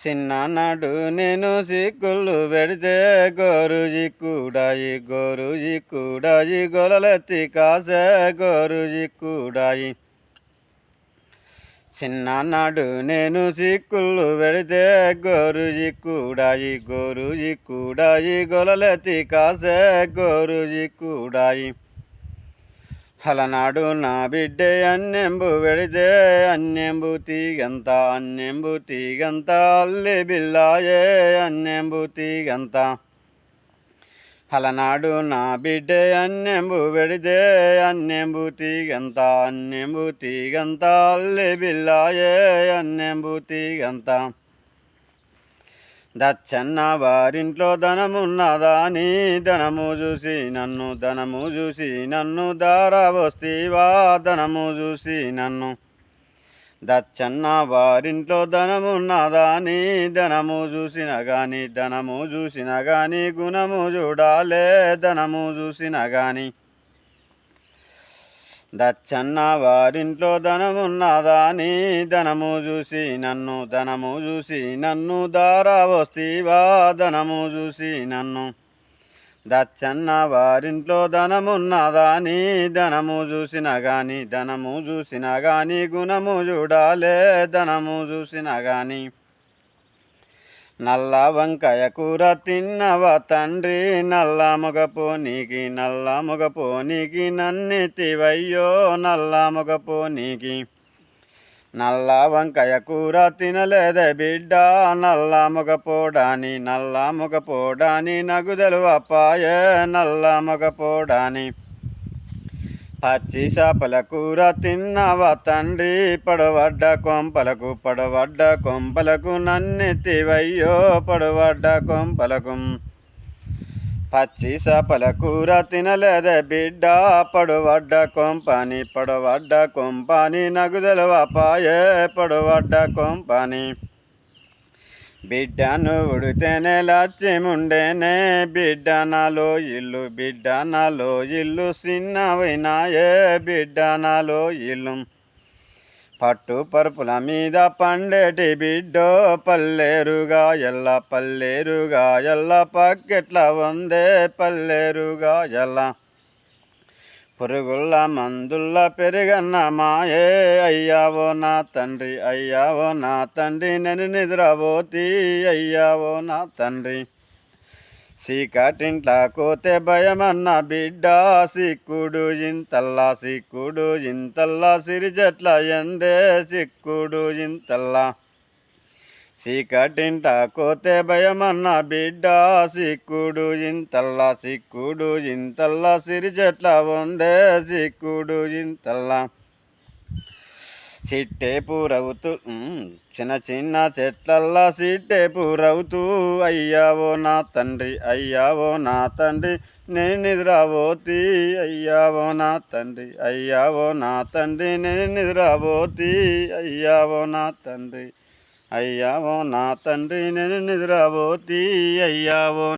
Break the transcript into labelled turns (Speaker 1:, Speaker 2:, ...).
Speaker 1: చిన్ననాడు నేను సిక్కులు పెడితే గోరుజీ కూడాయి గోరుజీ కూడాయి గొలలెత్తి కాసే గోరుజీ కూడాయి చిన్ననాడు నేను సిక్కులు పెడితే గోరుజీ కూడాయి గోరుజీ కూడాయి గొలలెత్తి కాసే గోరుజీ కూడాయి ಹಲನಾಡು ನಾ ಬಿಡ್ಡೆ ಅನ್ನೆಂಬು ಬೆಳೆದೆ, ಅನ್ನೆಂಬು ತೀಗಂತ ಅನ್ನೆಂಬು ತೀಗಂತ, ಅಲ್ಲಿ ಬಿಲ್ಲಾಯೇ, ಅನ್ನೆಂಬು ತೀಗಂತ. ಹಲನಾಡು ನಾ ಬಿಡ್ಡೆ ಅನ್ನೆಂಬು ಬೆಳೆದೆ, ಅನ್ನೆಂಬು ತೀಗಂತ ಅನ್ನೆಂಬು ತೀಗಂತ, ಅಲ್ಲಿ ಬಿಲ್ಲಾಯೇ, ಅನ್ನೆಂಬು ತೀಗಂತ. దచ్చన్న వారింట్లో ధనమున్నదా? నీ ధనము చూసి నన్ను ధనము చూసి నన్ను దారావస్తీవా ధనము చూసి నన్ను. దచ్చన్న వారింట్లో ధనమున్నదా? నీ ధనము చూసిన గాని ధనము చూసిన గాని గుణము చూడాలే ధనము చూసిన గాని దచ్చన్న వారింట్లో ధనమున్నదా? నీ ధనము చూసి నన్ను ధనము చూసి నన్ను దారా వస్తీవా? ధనము చూసి నన్ను. దచ్చన్న వారింట్లో ధనమున్నదా? నీ ధనము చూసిన గాని ధనము చూసిన గాని గుణము చూడాలే. ధనము చూసిన గాని నల్ల వంకాయ కూర తిన్నవ తండ్రి నల్ల మొగపోనీకి నల్ల మొగపోనీకి నన్నెత్తివయ్యో నల్ల మొగపోనీకి నల్ల వంకాయ కూర తినలేదే బిడ్డ నల్ల మొగపోడాని నల్ల మొగపోడాని నగుదలు అప్పాయే నల్ల మొగపోడాని పచ్చి చేపల కూర తిన్నవ తండ్రి? పడవడ్డ కొంపలకు పడవడ్డ కొంపలకు నన్నెత్తివయ్యో పడవడ్డ కొంపలకు. పచ్చి చేపల కూర తినలేదే బిడ్డ పడవడ్డ కొంపని పడవడ్డ కొంపని నగుదలవ పాయే పడవడ్డ కొంపని. బిడ్డను ఉడితేనే లచ్చిముండేనే బిడ్డ నాలో ఇల్లు బిడ్డ నాలో ఇల్లు చిన్నవైనాయే బిడ్డ నాలో ఇల్లు పట్టు పరుపుల మీద పండేటి బిడ్డో పల్లేరుగా ఎల్ల పల్లేరుగా ఎల్ల పక్కెట్ల వందే పల్లేరుగా ఎల్ల పురుగుల్ల మందుల్ల పెరిగన్న మాయే అయ్యావో నా తండ్రి అయ్యావో నా తండ్రి నేను నిద్రపోతి అయ్యావో నా తండ్రి. చీకటింట్లా కోతే భయమన్న బిడ్డ సిక్కుడు ఇంతల్లా సిక్కుడు ఇంతల్లా సిరిజట్ల ఎందే సిక్కుడు ఇంతల్లా. చీకటింట కోతే భయమన్న బిడ్డ సిక్కుడు ఇంతల్లా సిక్కుడు ఇంతల్లా సిరిచెట్ల ఉందే సిక్కుడు ఇంతల్లా. చిట్టే పూరవుతూ చిన్న చిన్న చెట్లల్లా సిట్టే పూరవుతూ అయ్యావో నా తండ్రి అయ్యావో నా తండ్రి నేను నిద్రపోతి అయ్యావో నా తండ్రి అయ్యావో నా తండ్రి నేను నిద్రపోతి అయ్యావో నా తండ్రి. అయ్యావో నా తండ్రి నేను నిద్రపోతీ అయ్యావో